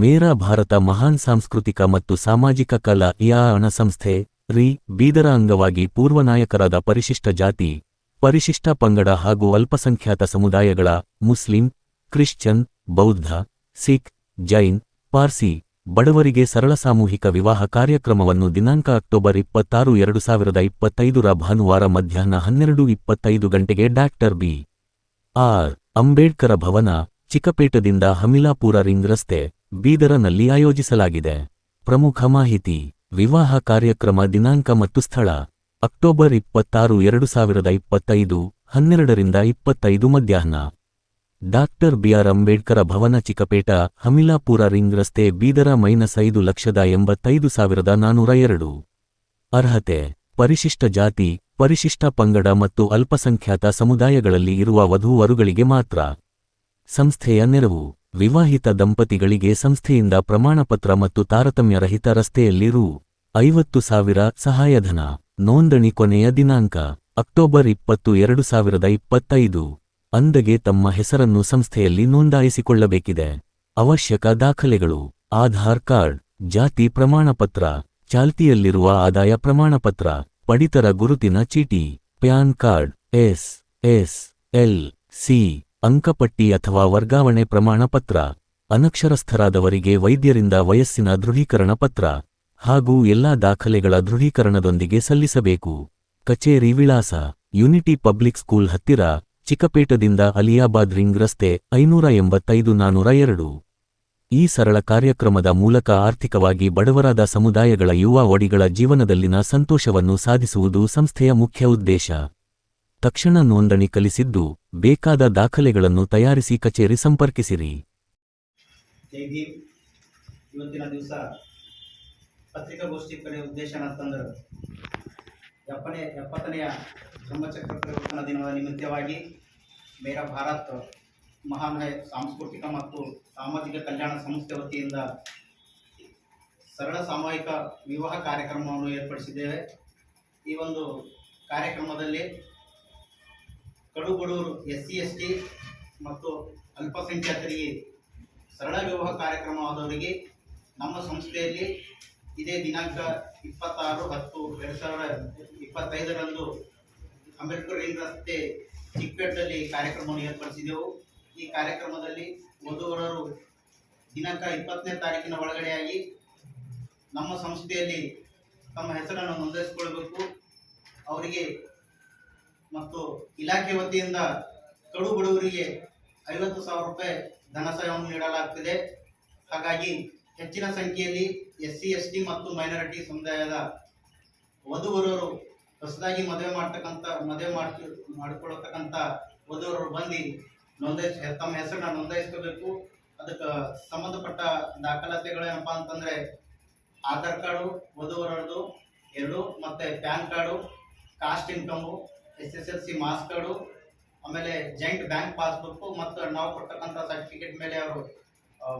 ಮೇರಾ ಭಾರತ ಮಹಾನ್ ಸಾಂಸ್ಕೃತಿಕ ಮತ್ತು ಸಾಮಾಜಿಕ ಕಲಾ ಇಯಾಣ ಸಂಸ್ಥೆ, ರಿ, ಬೀದರ ಅಂಗವಾಗಿ ಪೂರ್ವನಾಯಕರಾದ ಪರಿಶಿಷ್ಟ ಜಾತಿ, ಪರಿಶಿಷ್ಟ ಪಂಗಡ ಹಾಗೂ ಅಲ್ಪಸಂಖ್ಯಾತ ಸಮುದಾಯಗಳ ಮುಸ್ಲಿಂ ಕ್ರಿಶ್ಚನ್ ಬೌದ್ಧ, ಸಿಖ್, ಜೈನ್, ಪಾರ್ಸಿ ಬಡವರಿಗೆ ಸರಳ ಸಾಮೂಹಿಕ ವಿವಾಹ ಕಾರ್ಯಕ್ರಮವನ್ನು ದಿನಾಂಕ ಅಕ್ಟೋಬರ್ ಇಪ್ಪತ್ತಾರು ಎರಡು ಸಾವಿರದ ಇಪ್ಪತ್ತೈದರ ಭಾನುವಾರ ಮಧ್ಯಾಹ್ನ ಹನ್ನೆರಡು ಇಪ್ಪತ್ತೈದು ಗಂಟೆಗೆ doctor B. R. Ambedkar Bhavan, ಚಿಕ್ಕಪೇಟದಿಂದ Hamilapura ring ರಸ್ತೆ ಬೀದರನಲ್ಲಿ ಆಯೋಜಿಸಲಾಗಿದೆ. ಪ್ರಮುಖ ಮಾಹಿತಿ, ವಿವಾಹ ಕಾರ್ಯಕ್ರಮ ದಿನಾಂಕ ಮತ್ತು ಸ್ಥಳ, ಅಕ್ಟೋಬರ್ ಇಪ್ಪತ್ತಾರು, ಎರಡು ಸಾವಿರದ ಇಪ್ಪತ್ತೈದು, ಹನ್ನೆರಡರಿಂದ ಇಪ್ಪತ್ತೈದು ಮಧ್ಯಾಹ್ನ. Doctor BR Ambedkar Bhavan Chikkapete, Hamilapura ring ರಸ್ತೆ, ಬೀದರ ಮೈನಸ್ ಐದು ಲಕ್ಷದ ಎಂಬತ್ತೈದು ಸಾವಿರದ ನಾನೂರ ಎರಡು. ಅರ್ಹತೆ, ಪರಿಶಿಷ್ಟ ಜಾತಿ, ಪರಿಶಿಷ್ಟ ಪಂಗಡ ಮತ್ತು ಅಲ್ಪಸಂಖ್ಯಾತ ಸಮುದಾಯಗಳಲ್ಲಿ ಇರುವ ವಧುವರುಗಳಿಗೆ ಮಾತ್ರ. ಸಂಸ್ಥೆಯ ನೆರವು. ವಿವಾಹಿತ ದಂಪತಿಗಳಿಗೆ ಸಂಸ್ಥೆಯಿಂದ ಪ್ರಮಾಣಪತ್ರ ಮತ್ತು ತಾರತಮ್ಯರಹಿತ ರಸ್ತೆಯಲ್ಲಿ ರೂ. ಐವತ್ತು ಸಾವಿರ ಸಹಾಯಧನ. ನೋಂದಣಿ ಕೊನೆಯ ದಿನಾಂಕ, ಅಕ್ಟೋಬರ್ ಇಪ್ಪತ್ತು, ಎರಡು ಸಾವಿರದ ಇಪ್ಪತ್ತೈದು. ಅಂದಗೆ ತಮ್ಮ ಹೆಸರನ್ನು ಸಂಸ್ಥೆಯಲ್ಲಿ ನೋಂದಾಯಿಸಿಕೊಳ್ಳಬೇಕಿದೆ. ಅವಶ್ಯಕ ದಾಖಲೆಗಳು, ಆಧಾರ್ ಕಾರ್ಡ್, ಜಾತಿ ಪ್ರಮಾಣಪತ್ರ, ಚಾಲ್ತಿಯಲ್ಲಿರುವ ಆದಾಯ ಪ್ರಮಾಣಪತ್ರ, ಪಡಿತರ ಗುರುತಿನ ಚೀಟಿ, pan card, S S, L, C. ಅಂಕಪಟ್ಟಿ ಅಥವಾ ವರ್ಗಾವಣೆ ಪ್ರಮಾಣಪತ್ರ ಅನಕ್ಷರಸ್ಥರಾದವರಿಗೆ ವೈದ್ಯರಿಂದ ವಯಸ್ಸಿನ ದೃಢೀಕರಣ ಪತ್ರ ಹಾಗೂ ಎಲ್ಲಾ ದಾಖಲೆಗಳ ದೃಢೀಕರಣದೊಂದಿಗೆ ಸಲ್ಲಿಸಬೇಕು. ಕಚೇರಿ ವಿಳಾಸ, ಯುನಿಟಿ ಪಬ್ಲಿಕ್ ಸ್ಕೂಲ್ ಹತ್ತಿರ, ಚಿಕ್ಕಪೇಟದಿಂದ ಅಲಿಯಾಬಾದ್ ರಿಂಗ್ ರಸ್ತೆ ಐನೂರ ಎಂಬತ್ತೈದು ನಾನೂರ ಎರಡು. ಈ ಸರಳ ಕಾರ್ಯಕ್ರಮದ ಮೂಲಕ ಆರ್ಥಿಕವಾಗಿ ಬಡವರಾದ ಸಮುದಾಯಗಳ ಯುವ ಒಡಿಗಳ ಜೀವನದಲ್ಲಿನ ಸಂತೋಷವನ್ನು ಸಾಧಿಸುವುದು ಸಂಸ್ಥೆಯ ಮುಖ್ಯ ಉದ್ದೇಶ. ತಕ್ಷಣ ನೋಂದಣಿ ಕಲಿಸಿದ್ದು, ಬೇಕಾದ ದಾಖಲೆಗಳನ್ನು ತಯಾರಿಸಿ ಕಚೇರಿ ಸಂಪರ್ಕಿಸಿರಿ. ಇವತ್ತಿನ ದಿವಸ ಪತ್ರಿಕಾಗೋಷ್ಠಿ ಕಡೆ ಉದ್ದೇಶ ತಂದರು ಎಪ್ಪನೇ, ಎಪ್ಪತ್ತನೆಯ ಬ್ರಹ್ಮಚಕ್ರ ಪ್ರವರ್ತನ ದಿನದ ನಿಮಿತ್ತವಾಗಿ ಮೇರಾ ಭಾರತ್ ಮಹಾನ್ ಸಾಂಸ್ಕೃತಿಕ ಮತ್ತು ಸಾಮಾಜಿಕ ಕಲ್ಯಾಣ ಸಂಸ್ಥೆ ವತಿಯಿಂದ ಸರಳ ಸಾಮೂಹಿಕ ವಿವಾಹ ಕಾರ್ಯಕ್ರಮವನ್ನು ಏರ್ಪಡಿಸಿದ್ದೇವೆ. ಈ ಒಂದು ಕಾರ್ಯಕ್ರಮದಲ್ಲಿ ಕಡು ಬಡವರು ಎಸ್ ಸಿ ಎಸ್ ಟಿ ಮತ್ತು ಅಲ್ಪಸಂಖ್ಯಾತರಿಗೆ ಸರಳ ವಿವಾಹ ಕಾರ್ಯಕ್ರಮವಾದವರಿಗೆ ನಮ್ಮ ಸಂಸ್ಥೆಯಲ್ಲಿ ಇದೇ ದಿನಾಂಕ ಇಪ್ಪತ್ತಾರು ಹತ್ತು ಎರಡು ಸಾವಿರದ ಇಪ್ಪತ್ತೈದರಂದು ಅಂಬೇಡ್ಕರ್ ರಿಂಗ್ ರಸ್ತೆ ಚಿಕ್ಕಪೇಟದಲ್ಲಿ ಕಾರ್ಯಕ್ರಮವನ್ನು ಏರ್ಪಡಿಸಿದೆವು. ಈ ಕಾರ್ಯಕ್ರಮದಲ್ಲಿ ವಧುವರರು ದಿನಾಂಕ ಇಪ್ಪತ್ತನೇ ತಾರೀಕಿನ ಒಳಗಡೆಯಾಗಿ ನಮ್ಮ ಸಂಸ್ಥೆಯಲ್ಲಿ ತಮ್ಮ ಹೆಸರನ್ನು ನೋಂದಾಯಿಸಿಕೊಳ್ಬೇಕು ಅವರಿಗೆ ಮತ್ತು ಇಲಾಖೆ ವತಿಯಿಂದ ಕಡು ಬಡವರಿಗೆ ಐವತ್ತು ಸಾವಿರ ರೂಪಾಯಿ ಧನ ಸಹಾಯವನ್ನು ನೀಡಲಾಗ್ತಿದೆ. ಹಾಗಾಗಿ ಹೆಚ್ಚಿನ ಸಂಖ್ಯೆಯಲ್ಲಿ ಎಸ್ ಸಿ ಎಸ್ ಟಿ ಮತ್ತು ಮೈನಾರಿಟಿ ಸಮುದಾಯದ ವಧುವರರು ಹೊಸದಾಗಿ ಮದುವೆ ಮಾಡ್ತಕ್ಕಂಥ, ಮದುವೆ ಮಾಡ್ತಿ ಮಾಡಿಕೊಳ್ಳತಕ್ಕಂಥ ವಧುವರರು ಬಂದು ನೋಂದಾಯಿಸಿ, ತಮ್ಮ ಹೆಸರನ್ನ ನೋಂದಾಯಿಸ್ಕೋಬೇಕು. ಅದಕ್ಕೆ ಸಂಬಂಧಪಟ್ಟ ದಾಖಲಾತಿಗಳು ಅಂತಂದರೆ ಅಂತಂದ್ರೆ ಆಧಾರ್ ಕಾರ್ಡು ವಧುವರದು ಎರಡು, ಮತ್ತು pan card, caste income S S L C marks card, ಆಮೇಲೆ ಜಾಯಿಂಟ್ ಬ್ಯಾಂಕ್ ಪಾಸ್ಬುಕ್ ಮತ್ತು ನಾವು ಕೊಟ್ಟಕ್ಕಂಥ ಸರ್ಟಿಫಿಕೇಟ್ ಮೇಲೆ ಅವರು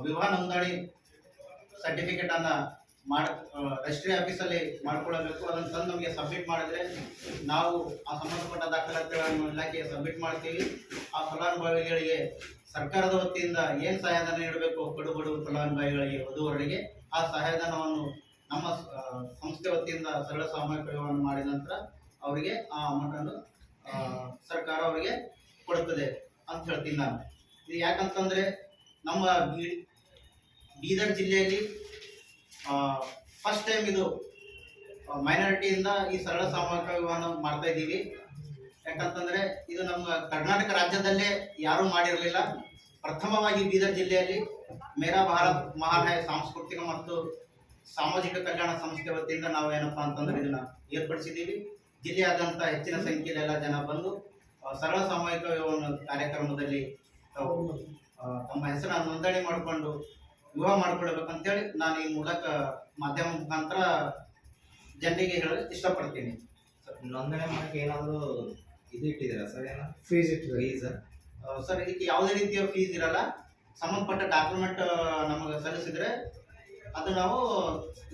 ವಿವಾಹ ನೋಂದಣಿ ಸರ್ಟಿಫಿಕೇಟನ್ನು ಮಾಡಿ ರಿಜಿಸ್ಟ್ರಿ ಆಫೀಸಲ್ಲಿ ಮಾಡ್ಕೊಳ್ಳಬೇಕು. ಅದನ್ನು ತಂದು ನಮಗೆ ಸಬ್ಮಿಟ್ ಮಾಡಿದ್ರೆ ನಾವು ಆ ಸಂಬಂಧಪಟ್ಟ ದಾಖಲಾತಿಗಳನ್ನು ಇಲಾಖೆಗೆ ಸಬ್ಮಿಟ್ ಮಾಡ್ತೀವಿ. ಆ ಫಲಾನುಭವಿಗಳಿಗೆ ಸರ್ಕಾರದ ವತಿಯಿಂದ ಏನು ಸಹಾಯಧನ ನೀಡಬೇಕು ಕಡು ಬಡವ ಫಲಾನುಭವಿಗಳಿಗೆ ವಧುವರರಿಗೆ, ಆ ಸಹಾಯಧನವನ್ನು ನಮ್ಮ ಸಂಸ್ಥೆ ವತಿಯಿಂದ ಸರಳ ವಿವಾಹವನ್ನು ಮಾಡಿದ ನಂತರ ಅವರಿಗೆ ಆ ಅಮೌಂಟ್ ಅನ್ನು ಸರ್ಕಾರ ಅವರಿಗೆ ಕೊಡುತ್ತದೆ ಅಂತ ಹೇಳ್ತೀನಿ ನಾನು. ಇದು ಯಾಕಂತಂದ್ರೆ ನಮ್ಮ ಬೀದರ್ ಜಿಲ್ಲೆಯಲ್ಲಿ ಫಸ್ಟ್ ಟೈಮ್ ಇದು ಮೈನಾರಿಟಿಯಿಂದ ಈ ಸರಳ ಸಾಮಾಜಿಕ ವಿವಾಹ ಮಾಡ್ತಾ ಇದ್ದೀವಿ. ಯಾಕಂತಂದ್ರೆ ಇದು ನಮ್ಮ ಕರ್ನಾಟಕ ರಾಜ್ಯದಲ್ಲೇ ಯಾರೂ ಮಾಡಿರಲಿಲ್ಲ. ಪ್ರಥಮವಾಗಿ ಬೀದರ್ ಜಿಲ್ಲೆಯಲ್ಲಿ ಮೇರಾ ಭಾರತ್ ಮಹಾಲಯ ಸಾಂಸ್ಕೃತಿಕ ಮತ್ತು ಸಾಮಾಜಿಕ ಕಲ್ಯಾಣ ಸಂಸ್ಥೆ ವತಿಯಿಂದ ನಾವು ಏನಪ್ಪಾ ಅಂತಂದ್ರೆ ಇದನ್ನ ಏರ್ಪಡಿಸಿದ್ದೀವಿ. ಜಿಲ್ಲೆಯಾದ್ಯಂತ ಹೆಚ್ಚಿನ ಸಂಖ್ಯೆಯಲ್ಲಿ ಎಲ್ಲ ಜನ ಬಂದು ಸರಳ ಸಾಮೂಹಿಕ ವಿವಾಹ ಕಾರ್ಯಕ್ರಮದಲ್ಲಿ ತಾವು ತಮ್ಮ ಹೆಸರನ್ನು ನೋಂದಣಿ ಮಾಡಿಕೊಂಡು ವಿವಾಹ ಮಾಡ್ಕೊಳ್ಬೇಕಂತೇಳಿ ನಾನು ಈ ಮೂಲಕ ಮಾಧ್ಯಮ ಮುಖಾಂತರ ಜನರಿಗೆ ಹೇಳಲು ಇಷ್ಟಪಡ್ತೀನಿ. ನೋಂದಣಿ ಮಾಡಕ್ಕೆ ಏನಾದರೂ ಇದು ಇಟ್ಟಿದ್ದೀರಾ ಸರ್ ಏನೋ? ಫೀಸ್ ಇಟ್ಟಿದ್ದೀರಾ ಫೀಸ್ ಸರ್ ಇದಕ್ಕೆ ಯಾವುದೇ ರೀತಿಯ ಫೀಸ್ ಇರಲ್ಲ. ಸಂಬಂಧಪಟ್ಟ ಡಾಕ್ಯುಮೆಂಟ್ ನಮಗೆ ಸಲ್ಲಿಸಿದ್ರೆ ಅದು ನಾವು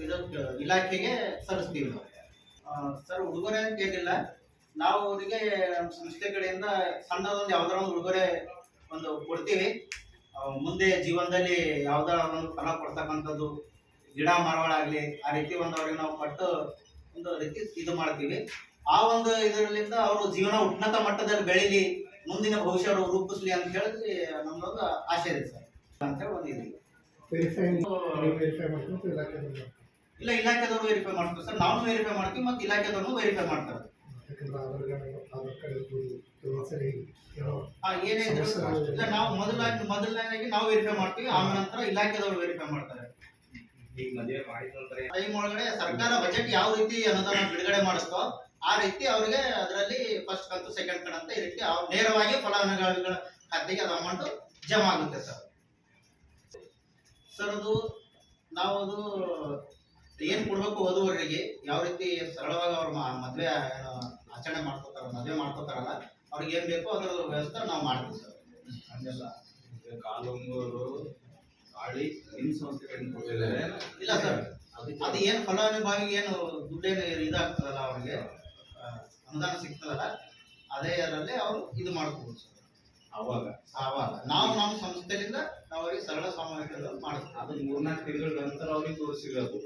ಇದಕ್ಕೆ ಇಲಾಖೆಗೆ ಸಲ್ಲಿಸ್ತೀವಿ ನಾವು. ಸರ್, ಉಡುಗೊರೆ ಅಂತ ಏನಿಲ್ಲ. ನಾವು ಅವರಿಗೆ ನಮ್ಮ ಸಂಸ್ಥೆ ಕಡೆಯಿಂದ ಸಣ್ಣದೊಂದು ಯಾವ್ದಾರ ಒಂದು ಉಡುಗೊರೆ ಒಂದು ಕೊಡ್ತೀವಿ. ಮುಂದೆ ಜೀವನದಲ್ಲಿ ಯಾವ್ದಾರ ಒಂದು ಫಲ ಕೊಡ್ತಕ್ಕಂಥದ್ದು, ಗಿಡ ಮರಗಳಾಗ್ಲಿ ಆ ರೀತಿ ಒಂದು ಅವ್ರಿಗೆ ನಾವು ಕೊಟ್ಟು ಒಂದು ರೀತಿ ಇದು ಮಾಡ್ತೀವಿ. ಆ ಒಂದು ಇದರಿಂದ ಅವರು ಜೀವನ ಉನ್ನತ ಮಟ್ಟದಲ್ಲಿ ಬೆಳೀಲಿ, ಮುಂದಿನ ಭವಿಷ್ಯ ಅವರು ರೂಪಿಸ್ಲಿ ಅಂತ ಹೇಳಿ ನಮ್ದೊಂದು ಆಶೆ ಇದೆ ಸರ್. ಅಂತ ಹೇಳಿ ಒಂದು ಇದೆ. ಇಲ್ಲ ಇಲಾಖೆದವರು ವೆರಿಫೈ ಮಾಡ್ತಾರೆ ಸರ್. ನಾವು ವೆರಿಫೈ ಮಾಡ್ತೀವಿ ಮತ್ತೆ ಇಲಾಖೆದವರು ವೆರಿಫೈ ಮಾಡ್ತಾರೆ. ಏನೇ ಇಲ್ಲ ನಾವು ಮೊದಲಾಗಿ ಮೊದಲನೇದಾಗಿ ನಾವು ವೆರಿಫೈ ಮಾಡ್ತೀವಿ ಆಮೇಲೆ ನಂತರ ಇಲಾಖೆದವರು ವೆರಿಫೈ ಮಾಡ್ತಾರೆ. ಟೈಮ್ ಒಳಗಡೆ ಸರ್ಕಾರ ಬಜೆಟ್ ಯಾವ ರೀತಿ ಅನುದಾನ ಬಿಡುಗಡೆ ಮಾಡಿಸ್ತೋ ಆ ರೀತಿ ಅವರಿಗೆ ಅದರಲ್ಲಿ ಫಸ್ಟ್ ಕಂತು ಸೆಕೆಂಡ್ ಕಂತು ಅಂತ ಈ ರೀತಿ ನೇರವಾಗಿ ಫಲಾನುಭವಿಗಳ ಖಾತೆಗೆ ಅದು ಅಮೌಂಟ್ ಜಮಾ ಆಗುತ್ತೆ ಸರ್. ಸರ್ ಅದು ನಾವು ಅದು ಏನ್ ಕೊಡ್ಬೇಕು ಓದುವವರಿಗೆ? ಯಾವ ರೀತಿ ಸರಳವಾಗಿ ಅವ್ರ ಮದ್ವೆ ಏನು ಆಚರಣೆ ಮಾಡ್ಕೋತಾರ ಮದ್ವೆ ಮಾಡ್ಕೋತಾರಲ್ಲ ಅವ್ರಿಗೆ ಏನ್ ಬೇಕೋ ಅದರ ವ್ಯವಸ್ಥೆ ನಾವು ಮಾಡ್ತೀವಿ ಸರ್. ಹಂಗೆಲ್ಲ. ಕಾಲುಂಗೂರು ಗಾಳಿ ನಿಮ್ ಸಂಸ್ಥೆ ಕಡೆಯಿಂದ ಕೊಟ್ಟಿದ್ದಾರೆ ಇಲ್ಲ ಸರ್. ಅದು ಏನು ಫಲಾನುಭವಿಗೆ ಏನು ದುಡ್ಡೇನು ಇದಾಗ್ತದಲ್ಲ ಅವ್ರಿಗೆ? ಅನುದಾನ ಸಿಗ್ತದಲ್ಲ ಅದೇ ಅದರಲ್ಲೇ ಅವರು ಇದು ಮಾಡ್ಕೋಬಹುದು ಸರ್. ಅವಾಗ. ಆವಾಗ ನಾವು ನಮ್ಮ ಸಂಸ್ಥೆಯಿಂದ ನಾವು ಅವರಿಗೆ ಸರಳ ಸಾಮೂಹಿಕದಲ್ಲಿ ಮಾಡ್ತೀವಿ. ಅದು ಮೂರ್ನಾಲ್ಕು ತಿಂಗಳ ನಂತರ ಅವ್ರಿಗೆ ತೋರಿಸಿರೋದು.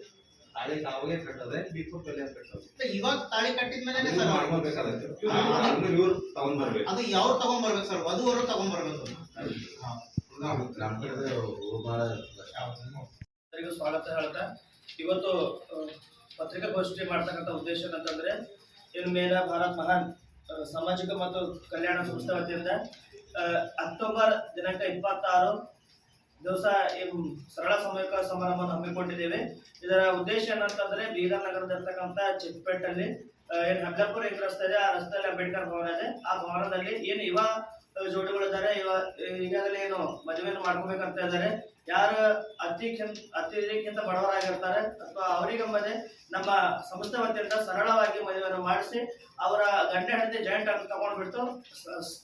ತಾಳಿ ತಾವಾಗೆ ಕಟ್ಟದೆ ಬಿಫೋರ್ ಬೆಲೆ ಕಟ್ಟೋದು ಇವಾಗ ತಾಳಿ ಕಟ್ಟಿದ್ಮೇಲೆ ಅದನ್ನ ಸರ್. ಅದನ್ನ ಇವ್ರು ತಗೊಂಡ್ ಬರ್ಬೇಕು ಅದು ಯಾವ್ರು ತಗೊಂಡ್ಬರ್ಬೇಕು ಸರ್ ವಧುವರು ತಗೊಂಡ್ಬರ್ಬೇಕು. ಹಾ. ನಮ್ಮ ಕಡೆ ಎಲ್ಲರಿಗೂ ಸ್ವಾಗತ ಹೇಳ್ತಾ. ಇವತ್ತು ಪತ್ರಿಕಾಗೋಷ್ಠಿ ಮಾಡ್ತಕ್ಕಂಥ ಉದ್ದೇಶ ಏನಂತಂದ್ರೆ ಏನು ಮೇರ ಭಾರತ್ ಮಹಾನ್ ಸಾಮಾಜಿಕ ಮತ್ತು ಕಲ್ಯಾಣ ಸಂಸ್ಥೆ ವತಿಯಿಂದ ಆ, ಅಕ್ಟೋಬರ್ ದಿನಾಂಕ ಇಪ್ಪತ್ತಾರು ದಿವಸ ಸರಳ ಸಮಯಕ ಸಮಾರಂಭವನ್ನು ಹಮ್ಮಿಕೊಂಡಿದ್ದೇವೆ. ಇದರ ಉದ್ದೇಶ ಏನಂತಂದ್ರೆ ಬೀದರ್ ನಗರದಲ್ಲಿರ್ತಕ್ಕಂಥ ಚಿಕ್ಕಪೇಟಲ್ಲಿ ಏನು ಹಬ್ಲಾಪುರ ಹೆಂಗ್ ರಸ್ತೆ ಇದೆ ಆ ರಸ್ತೆಯಲ್ಲಿ ಅಂಬೇಡ್ಕರ್ ಭವನ ಇದೆ. ಆ ಭವನದಲ್ಲಿ ಏನು ಯುವ ಜೋಡಿಗಳಿದ್ದಾರೆ ಇವ, ಈಗಾಗಲೇ ಏನು ಮದುವೆಯನ್ನು ಮಾಡ್ಕೋಬೇಕಂತ ಇದ್ದಾರೆ. ಯಾರು ಅತಿ ಅತಿಕ್ಕಿಂತ ಬಡವರಾಗಿರ್ತಾರೆ. ಅಥವಾ ಅವರಿಗಂಬದೆ ನಮ್ಮ ಸಂಸ್ಥೆ ವತಿಯಿಂದ ಸರಳವಾಗಿ ಮದುವೆಯನ್ನು ಮಾಡಿಸಿ ಅವರ ಗಂಡ ಹೆಂಡತಿ ಜಾಯಿಂಟ್ ಆಗಿ ತಗೊಂಡ್ಬಿಟ್ಟು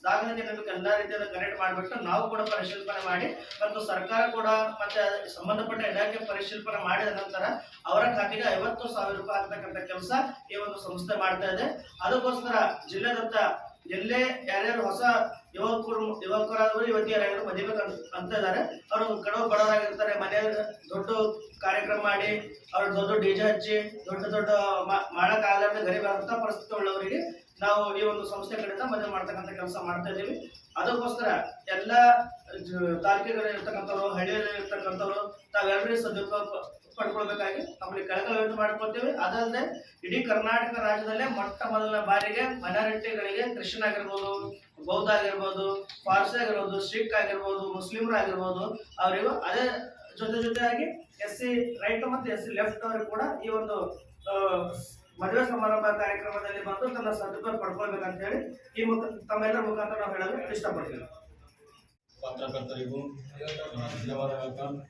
ದಾಖಲಾತಿ ನಮಗೆ ಎಲ್ಲ ರೀತಿಯಲ್ಲಿ ಕನೆಕ್ಟ್ ಮಾಡಿಬಿಟ್ಟು ನಾವು ಕೂಡ ಪರಿಶೀಲನೆ ಮಾಡಿ ಮತ್ತು ಸರ್ಕಾರ ಕೂಡ ಮತ್ತೆ ಸಂಬಂಧಪಟ್ಟ ಇಲಾಖೆ ಪರಿಶೀಲನೆ ಮಾಡಿದ ನಂತರ ಅವರ ಖಾತೆಗೆ ಐವತ್ತು ಸಾವಿರ ರೂಪಾಯಿ ಆಗ್ತಕ್ಕಂಥ ಕೆಲಸ ಈ ಒಂದು ಸಂಸ್ಥೆ ಮಾಡ್ತಾ ಇದೆ. ಅದಕ್ಕೋಸ್ಕರ ಜಿಲ್ಲೆದತ್ತ ಎಲ್ಲೇ ಯಾರ್ಯಾರು ಹೊಸ ಯುವಕರು, ಯುವಕರಾದವರು ಯುವತಿಯರಾಗಿರೋ ಮದುವೆ ಅಂತ ಇದ್ದಾರೆ. ಅವರು ಕಡವ ಬಡವರಾಗಿರ್ತಾರೆ ಮನೆಯಲ್ಲಿ ದೊಡ್ಡ ಕಾರ್ಯಕ್ರಮ ಮಾಡಿ, ಅವ್ರು ದೊಡ್ಡ ಡಿಜೆ ಹಚ್ಚಿ, ದೊಡ್ಡ ದೊಡ್ಡ ಮಾಡಕ್ಕಾಗಲಾರ್ದ ಗರೀಬಾದಂತ ಪರಿಸ್ಥಿತಿ ಉಳ್ಳವರಿಗೆ ನಾವು ಈ ಒಂದು ಸಂಸ್ಥೆ ಕಡೆಯಿಂದ ಮದುವೆ ಮಾಡ್ತಕ್ಕಂಥ ಕೆಲಸ ಮಾಡ್ತಾ ಇದ್ದೀವಿ. ಅದಕ್ಕೋಸ್ಕರ ಎಲ್ಲ ತಾಲೂಕಿನಲ್ಲಿ ಇರ್ತಕ್ಕಂಥವ್ರು ಹಳ್ಳಿಯಲ್ಲಿ ಇರ್ತಕ್ಕಂಥವ್ರು, ತಾವೆಲ್ಲರೂ ಸದುಪಯೋಗ ಪಡ್ಕೊಳ್ಬೇಕಾಗಿ ನಮ್ಮಲ್ಲಿ ಕಳಕಳವನ್ನು ಮಾಡ್ಕೊಳ್ತೀವಿ ಅದಲ್ಲದೆ ಇಡೀ ಕರ್ನಾಟಕ ರಾಜ್ಯದಲ್ಲೇ ಮೊಟ್ಟ ಮೊದಲ ಬಾರಿಗೆ ಮೈನಾರಿಟಿಗಳಿಗೆ ಕ್ರಿಶ್ಚಿಯನ್ ಆಗಿರ್ಬೋದು, ಬೌದ್ಧ ಆಗಿರ್ಬೋದು, ಪಾರ್ಸಿ ಆಗಿರ್ಬೋದು, ಸಿಖ್ ಆಗಿರ್ಬೋದು, ಮುಸ್ಲಿಮ್ರು ಆಗಿರ್ಬೋದು, ಅವರಿಗೂ ಅದೇ ಜೊತೆ ಜೊತೆಯಾಗಿ ಎಸ್ ಸಿ ರೈಟ್ ಮತ್ತು ಎಸ್ ಸಿ ಲೆಫ್ಟ್ ಅವರಿಗೆ ಕೂಡ ಈ ಒಂದು ಮದುವೆ ಸಮಾರಂಭ ಕಾರ್ಯಕ್ರಮದಲ್ಲಿ ಬಂದು ತನ್ನ ಸದುಪಯೋಗ ಪಡ್ಕೊಳ್ಬೇಕಂತ ಹೇಳಿ ಈ ಮುಖ, ತಮ್ಮೆಲ್ಲರ ಮುಖಾಂತರ ನಾವು ಹೇಳಲು ಇಷ್ಟಪಡ್ತೀವಿ. ಪತ್ರಕರ್ತರಿಗೂ ಧನ್ಯವಾದಗಳು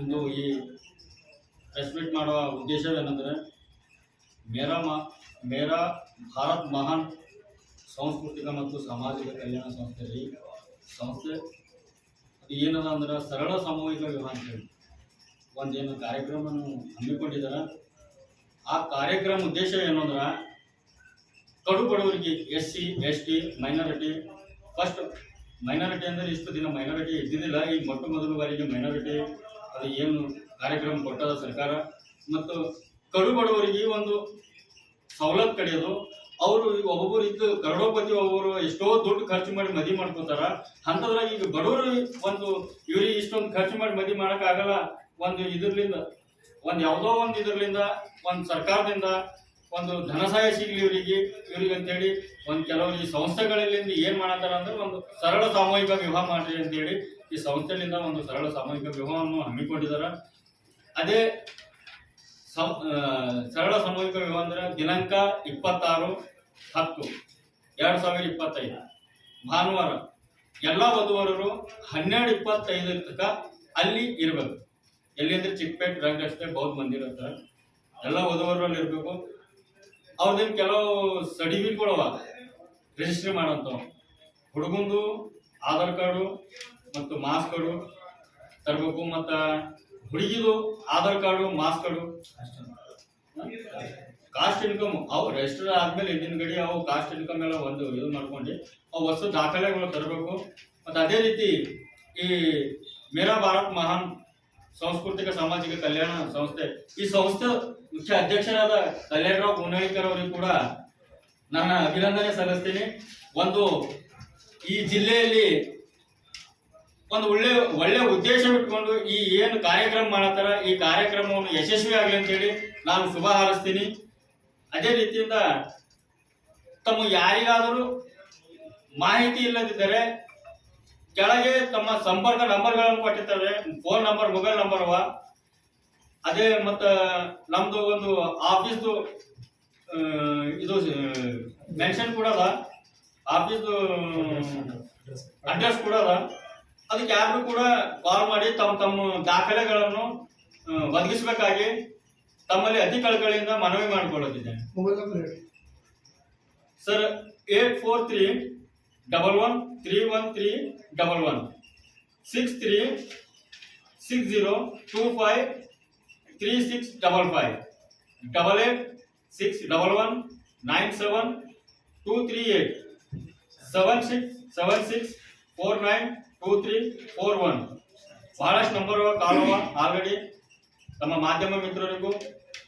ಇಂದು ಈ ಪ್ರೆಸ್ ಮೀಟ್ ಮಾಡುವ ಉದ್ದೇಶವೇನೆಂದರೆ, ಮೇರಾ ಮಾ, ಮೇರಾ ಭಾರತ್ ಮಹಾನ್ ಸಾಂಸ್ಕೃತಿಕ ಮತ್ತು ಸಾಮಾಜಿಕ ಕಲ್ಯಾಣ ಸಂಸ್ಥೆಯಲ್ಲಿ ಸಂಸ್ಥೆ, ಅದು ಏನದ ಅಂದ್ರೆ ಸರಳ ಸಾಮೂಹಿಕ ವಿವಾಹ ಅಂತೇಳಿ ಒಂದೇನು ಕಾರ್ಯಕ್ರಮವನ್ನು ಹಮ್ಮಿಕೊಂಡಿದ್ದಾರೆ. ಆ ಕಾರ್ಯಕ್ರಮ ಉದ್ದೇಶ ಏನು ಅಂದ್ರೆ, ಕಡು ಬಡವರಿಗೆ S C S T minority first minority ಅಂದರೆ ಇಷ್ಟು ದಿನ ಮೈನಾರಿಟಿ ಇದ್ದಿದ್ದಿಲ್ಲ. ಈಗ ಮೊಟ್ಟ ಮೊದಲ ಬಾರಿಗೆ ಮೈನಾರಿಟಿ ಅದು ಏನು ಕಾರ್ಯಕ್ರಮ ಕೊಟ್ಟದ ಸರ್ಕಾರ. ಮತ್ತು ಕಡು ಬಡವರಿಗೆ ಒಂದು ಸವಲತ್ತು ಕಡೆಯೋದು. ಅವರು ಒಬ್ಬೊಬ್ಬರು ಇದ್ದು ಕರೋಡೋಪತಿ ಒಬ್ಬರು ಎಷ್ಟೋ ದುಡ್ಡು ಖರ್ಚು ಮಾಡಿ ಮದಿ ಮಾಡ್ಕೋತಾರ. ಅಂಥದ್ರಾಗ ಈಗ ಬಡವರು ಒಂದು ಇವ್ರಿಗೆ ಇಷ್ಟೊಂದು ಖರ್ಚು ಮಾಡಿ ಮದುವೆ ಮಾಡೋಕ್ಕಾಗಲ್ಲ ಒಂದು ಇದರಿಂದ ಒಂದು ಯಾವುದೋ ಒಂದು ಇದರಿಂದ ಒಂದು ಸರ್ಕಾರದಿಂದ ಒಂದು ಧನ ಸಹಾಯ ಸಿಗಲಿ ಇವರಿಗೆ. ಇವ್ರಿಗೆ ಅಂತೇಳಿ ಒಂದು ಕೆಲವು ಸಂಸ್ಥೆಗಳಿಂದ ಏನ್ ಮಾಡತ್ತಾರ ಅಂದ್ರೆ ಒಂದು ಸರಳ ಸಾಮೂಹಿಕ ವಿವಾಹ ಮಾಡ್ರಿ ಅಂತೇಳಿ ಈ ಸಂಸ್ಥೆಯಿಂದ ಒಂದು ಸರಳ ಸಾಮೂಹಿಕ ವಿವಾಹವನ್ನು ಹಮ್ಮಿಕೊಂಡಿದ್ದಾರೆ ಅದೇ ಸರಳ ಸಾಮೂಹಿಕ ವಿವಾಹ ಅಂದ್ರೆ ದಿನಾಂಕ ಇಪ್ಪತ್ತಾರು ಹತ್ತು, ಎರಡ್ ಸಾವಿರದ ಇಪ್ಪತ್ತೈದು, ಭಾನುವಾರ. ಎಲ್ಲ ವಧುವರರು ಹನ್ನೆರಡು ಇಪ್ಪತ್ತೈದು ತನಕ ಅಲ್ಲಿ ಇರ್ಬೇಕು. ಎಲ್ಲಿ ಅಂದ್ರೆ ಚಿಕ್ಕಪೇಟ್ ಅಷ್ಟೇ ಬೌದ್ಧ ಮಂದಿರ ಹತ್ರ. ಎಲ್ಲ ವಧುವರಲ್ಲಿ ಇರ್ಬೇಕು. ಅವ್ರದ್ದೇನು ಕೆಲವು ಸರ್ಟಿಫಿಕೇಟ್ಗಳು ಅವ ರಿಜಿಸ್ಟ್ರಿ ಮಾಡೋಂಥ ಹುಡುಗಂದು ಆಧಾರ್ ಕಾರ್ಡು ಮತ್ತು ಮಾಸ್ ಕಾರ್ಡು ತರಬೇಕು ಮತ್ತು ಹುಡುಗಿದು Aadhaar card marks card. Caste income ಅವು ರಿಜಿಸ್ಟರ್ ಆದಮೇಲೆ ಹಿಂದಿನ ಗಡಿ ಅವು ಕಾಸ್ಟ್ ಇನ್ಕಮ್ ಎಲ್ಲ ಒಂದು ಇದು ಮಾಡ್ಕೊಂಡು ಅವು ವಸ್ತು ದಾಖಲೆಗಳು ತರಬೇಕು. ಮತ್ತು ಅದೇ ರೀತಿ ಈ ಮೇರಾ ಭಾರತ್ ಮಹಾನ್ ಸಾಂಸ್ಕೃತಿಕ, ಸಾಮಾಜಿಕ ಕಲ್ಯಾಣ ಸಂಸ್ಥೆ, ಈ ಸಂಸ್ಥೆ ಮುಖ್ಯ ಅಧ್ಯಕ್ಷರಾದ ಕಲ್ಯಾಣರಾವ್ ಗುಣಕರ್ ಅವರಿಗೆ ಕೂಡ ನನ್ನ ಅಭಿನಂದನೆ ಸಲ್ಲಿಸ್ತೀನಿ. ಒಂದು ಈ ಜಿಲ್ಲೆಯಲ್ಲಿ ಒಂದು ಒಳ್ಳೆ ಒಳ್ಳೆ ಉದ್ದೇಶ ಇಟ್ಕೊಂಡು ಈ ಏನು ಕಾರ್ಯಕ್ರಮ ಮಾಡತ್ತಾರ, ಈ ಕಾರ್ಯಕ್ರಮವನ್ನು ಯಶಸ್ವಿ ಆಗಲಿ ಅಂತೇಳಿ ನಾನು ಶುಭ ಹಾರೈಸ್ತೀನಿ. ಅದೇ ರೀತಿಯಿಂದ ತಮ್ಮ ಯಾರಿಗಾದರೂ ಮಾಹಿತಿ ಇಲ್ಲದಿದ್ದರೆ ಕೆಳಗೆ ತಮ್ಮ ಸಂಪರ್ಕ ನಂಬರ್ಗಳನ್ನು ಕೊಟ್ಟಿರ್ತಾರೆ ಫೋನ್ ನಂಬರ್ ಮೊಬೈಲ್ ನಂಬರ್ ಅವ. ಅದೇ ಮತ್ತ ನಮ್ದು ಒಂದು ಆಫೀಸ್ದು ಇದು ಮೆನ್ಷನ್ ಕೂಡ ಅದ ಆಫೀಸ್ದು ಅಡ್ರೆಸ್ ಕೂಡ ಅದ ಅದಕ್ಕೆ ಯಾರು ಕೂಡ ಕಾಲ್ ಮಾಡಿ ತಮ್ಮ ತಮ್ಮ ದಾಖಲೆಗಳನ್ನು ಒದಗಿಸಬೇಕಾಗಿ ತಮ್ಮಲ್ಲಿ ಅತಿ ಕಳಕಳಿಯಿಂದ ಮನವಿ ಮಾಡಿಕೊಳ್ಳುತ್ತಿದ್ದೇನೆ sir eight four three double one three one three double one six three six zero two five three six double five double eight six double one nine seven two three eight seven six seven six four nine two three four one ಬಹಳಷ್ಟು number call ಅವ already ತಮ್ಮ ಮಾಧ್ಯಮ ಮಿತ್ರರಿಗೂ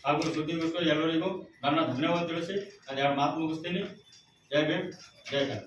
ಹಾಗೂ ಸುದ್ದಿಗೋಸ್ಕರ ಎಲ್ಲರಿಗೂ ನನ್ನ ಧನ್ಯವಾದ ತಿಳಿಸಿ ನಾನು ಎರಡು ಮಾತು ಮುಗಿಸ್ತೀನಿ. ಜೈ ಭೀಮ್, ಜೈ ಕನ್ನಡ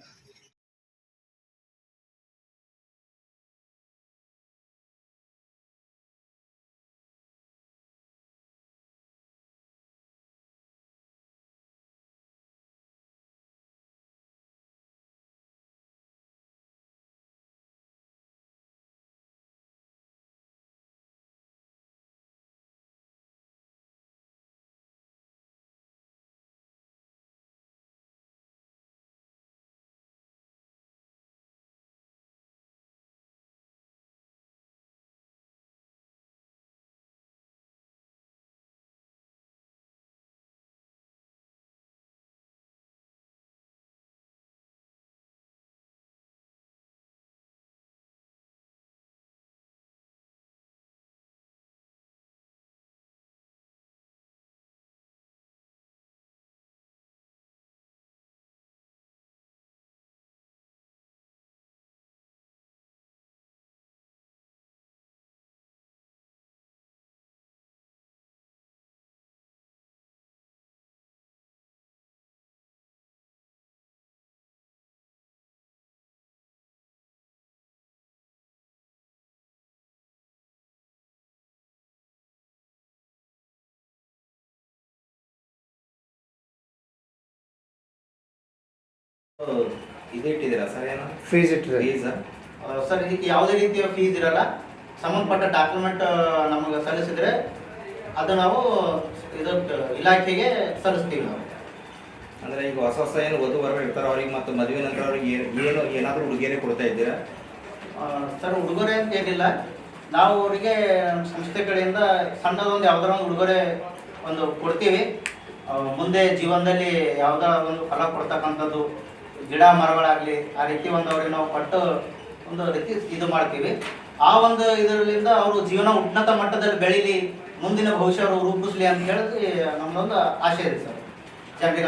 ಇದು ಇಟ್ಟಿದ್ದೀರಾ. ಸರ್ ಏನು ಫೀಸ್ ಸರ್ ಇದಕ್ಕೆ ಯಾವುದೇ ರೀತಿಯ ಫೀಸ್ ಇರಲ್ಲ. ಸಂಬಂಧಪಟ್ಟ ಡಾಕ್ಯುಮೆಂಟ್ ನಮಗೆ ಸಲ್ಲಿಸಿದ್ರೆ ಅದು ನಾವು ಇದಕ್ಕೆ ಇಲಾಖೆಗೆ ಸಲ್ಲಿಸ್ತೀವಿ ನಾವು. ಅಂದ್ರೆ ಈಗ ಹೊಸ ಹೊಸ ಏನು ವಧು ವರ ಇರ್ತಾರೆ ಅವ್ರಿಗೆ ಮತ್ತು ಮದುವೆ ನಂತರ ಅವ್ರಿಗೆ ಏನ್- ಏನು ಏನಾದರೂ ಉಡುಗೊರೆ ಕೊಡ್ತಾ ಇದ್ದೀರಾ? ಆ, ಸರ್ ಉಡುಗೊರೆ ಅಂತ ಏನಿಲ್ಲ. ನಾವು ಅವರಿಗೆ ನಮ್ಮ ಸಂಸ್ಥೆ ಕಡೆಯಿಂದ ಸಣ್ಣದೊಂದು ಯಾವ್ದಾರ ಒಂದು ಉಡುಗೊರೆ ಒಂದು ಕೊಡ್ತೀವಿ. ಆ, ಮುಂದೆ ಜೀವನದಲ್ಲಿ ಯಾವ್ದಾರ ಒಂದು ಫಲ ಕೊಡ್ತಕ್ಕಂಥದ್ದು ಗಿಡ ಮರಗಳಾಗಲಿ, ಆ ರೀತಿ ಒಂದು ಅವ್ರಿಗೆ ನಾವು ಪಟ್ಟು ಒಂದು ರೀತಿ ಇದು ಮಾಡ್ತೀವಿ. ಆ ಒಂದು ಇದರಿಂದ ಅವರು ಜೀವನ ಉನ್ನತ ಮಟ್ಟದಲ್ಲಿ ಬೆಳೀಲಿ, ಮುಂದಿನ ಭವಿಷ್ಯ ಅವರು ರೂಪಿಸ್ಲಿ ಅಂತ ಹೇಳಿ ನಮ್ಮದೊಂದು ಆಶಯ ಇದೆ ಸರ್. ಜನರಿಗೆ